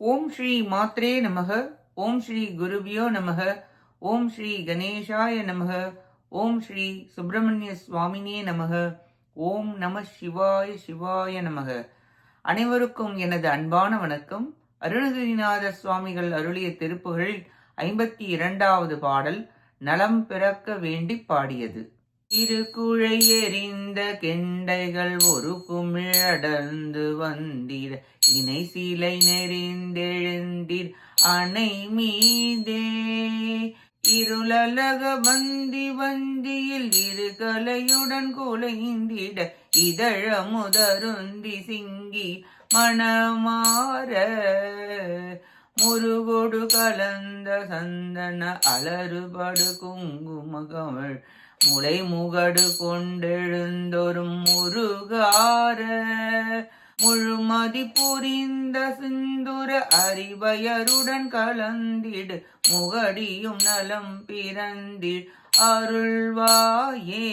ஓம் ஸ்ரீ மாத்ரே நமக ஓம் ஸ்ரீ குருபியோ நமக ஓம் ஸ்ரீ கணேஷாய நமக ஓம் ஸ்ரீ சுப்பிரமணிய சுவாமினே நமக ஓம் நம சிவாய சிவாய நமக. அனைவருக்கும் எனது அன்பான வணக்கம். அருணகிரிநாத சுவாமிகள் அருளிய திருப்புகளில் ஐம்பத்தி இரண்டாவது பாடல் நலம் பிறக்க வேண்டி பாடியது. இரு குழை எறிந்த கெண்டைகள் ஒரு குமிழடர்ந்து வந்திட. இணை சீலை நெறிந்தெழுந்தீர் அணை மீதே. இருளலக வந்தி வந்தியில் இரு கலையுடன் குலைந்திட இதழ முதருந்தி சிங்கி மணமாற. முருகொடு கலந்த சந்தன அலறுபடு குங்குமகவள் முளை முகடு கொண்டெழுந்தொரும் முருகார முழுமதி புரிந்த சிந்துர அறிவயருடன் கலந்திடு முகடியும் நலம் பிறந்திடு. அருள்வாயே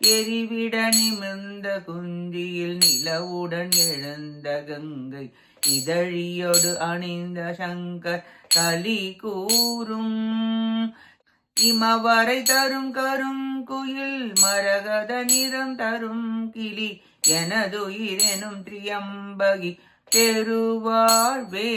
எரிவிட நிமிர்ந்த குஞ்சியில் நிலவுடன் எழுந்த கங்கை இதழியோடு அணிந்த சங்கர் கலி கூறும். இமவரை தரும் கரும் குயில் மரகத நிறம் தரும் கிளி எனதுயிரெனும் திரியம்பகி பெருவாழ்வே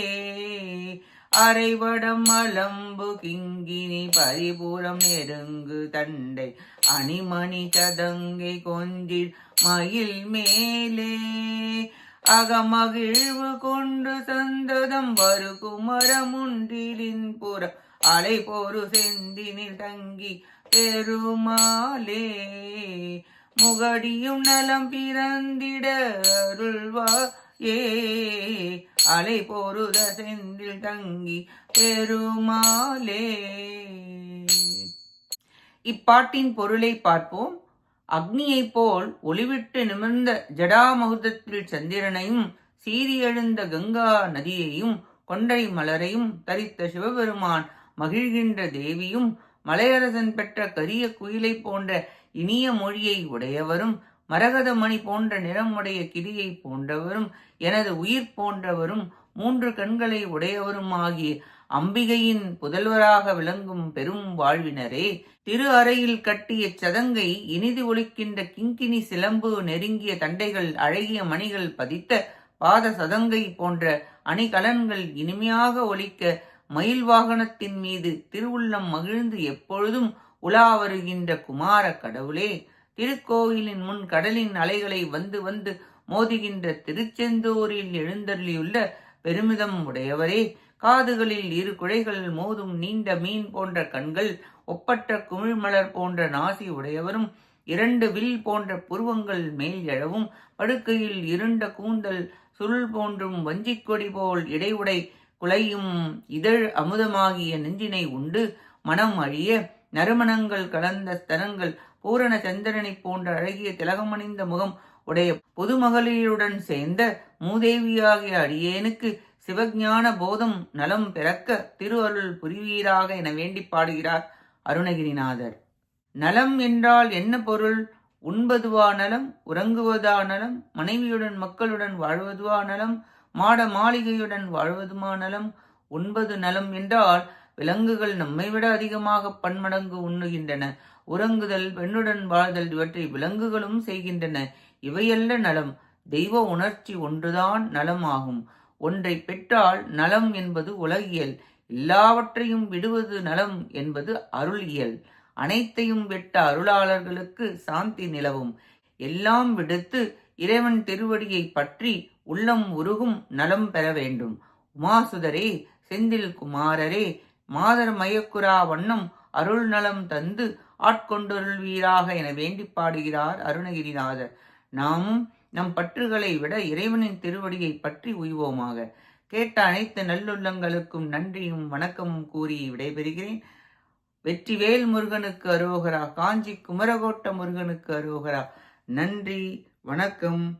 அரைவடம் அலம்பு கிங்கினி பரிபூரம் நெருங்கு தண்டை அணிமணி சதங்கை கொஞ்சில் மயில் மேலே. அகமகிழ்வு கொண்டு சந்ததம் வரு குமரமுன்றிலின் புற அலை போரு செந்தினில் தங்கி பெருமாளே முகடியும் நலம் பிறந்திட அருள்வா ஏ அலை போருத செந்தில் தங்கி பெருமாளே. இப்பாட்டின் பொருளை பார்ப்போம். அக்னியைப் போல் ஒளிவிட்டு நிமிர்ந்த ஜடாமகுதத்தில் சந்திரனையும் சீரியெழுந்த கங்கா நதியையும் கொண்டை மலரையும் தரித்த சிவபெருமான் மகிழ்கின்ற தேவியும் மலையரசன் பெற்ற கரிய குயிலை போன்ற இனிய மொழியை உடையவரும் மரகத மணி போன்ற நிறமுடைய கிரியை போன்றவரும் எனது உயிர் போன்றவரும் மூன்று கண்களை உடையவரும் ஆகிய அம்பிகையின் புதல்வராக விளங்கும் பெரும் வாழ்வினரே! திரு அறையில் கட்டிய சதங்கை இனிது ஒழிக்கின்ற கிங்கினி சிலம்பு நெருங்கிய தண்டைகள் அழகிய மணிகள் பதித்த பாத சதங்கை போன்ற அணிகலன்கள் இனிமையாக ஒழிக்க மயில் வாகனத்தின் மீது திருவுள்ளம் மகிழ்ந்து எப்பொழுதும் உலா வருகின்ற குமார கடவுளே திருக்கோயிலின் முன் கடலின் அலைகளை வந்து வந்து மோதுகின்ற திருச்செந்தூரில் எழுந்தருளியுள்ள பெருமிதம் உடையவரே காதுகளில் இரு குழைகள் மோதும் நீண்ட மீன் போன்ற கண்கள் ஒப்பற்ற குமிழ்மலர் போன்ற நாசி உடையவரும் இரண்டு வில் போன்ற புருவங்கள் மேல் எழவும் படுக்கையில் இருண்ட கூந்தல் சுருள் போன்றும் வஞ்சிக்கொடி போல் இடைவுடை குலையும் இதழ் அமுதமாகிய நெஞ்சினை உண்டு. மனம் அழிய நறுமணங்கள் கலந்த ஸ்தனங்கள் பூரண சந்திரனை போன்ற அழகிய திலகமணிந்த முகம் உடைய பொதுமகளிருடன் சேர்ந்த மூதேவியாகிய அடியேனுக்கு சிவஞான போதம் நலம் பிறக்க திரு அருள் புரிவீராக என வேண்டி பாடுகிறார் அருணகிரிநாதர். நலம் என்றால் என்ன பொருள்? உண்பதுவா நலம் உறங்குவதா நலம் மனைவியுடன் மக்களுடன் வாழ்வதுவா நலம் மாட மாளிகையுடன் வாழ்வதுமா நலம்? உண்பது நலம் என்றால் விலங்குகள் நம்மை விட அதிகமாக பன்மடங்கு உண்ணுகின்றன. உறங்குதல் பெண்ணுடன் வாழ்தல் இவற்றை விலங்குகளும் செய்கின்றன. இவையல்ல நலம். தெய்வ உணர்ச்சி ஒன்றுதான் நலம் ஆகும் ஒன்றை பெற்றால் நலம் என்பது உலகியல். எல்லாவற்றையும் விடுவது நலம் என்பது அருளியல். அனைத்தையும் விட்ட அருளாளர்களுக்கு சாந்தி நிலவும். எல்லாம் விடுத்து இறைவன் திருவடியை பற்றி உள்ளம் உருகும் நலம் பெற வேண்டும். உமாசுதரே செந்தில் குமாரரே மாதர் மயக்குரா வண்ணம் அருள் நலம் தந்து ஆட்கொண்டொருள்வீராக என வேண்டி பாடுகிறார் அருணகிரிநாதர். நாமும் நம் பற்றுகளை விட இறைவனின் திருவடியை பற்றி உய்வோமாக. கேட்ட அனைத்து நல்லுள்ளங்களுக்கும் நன்றியும் வணக்கமும் கூறி விடைபெறுகிறேன். வெற்றிவேல் முருகனுக்கு அரோகரா காஞ்சி குமரகோட்ட முருகனுக்கு அரோகரா. நன்றி வணக்கம்.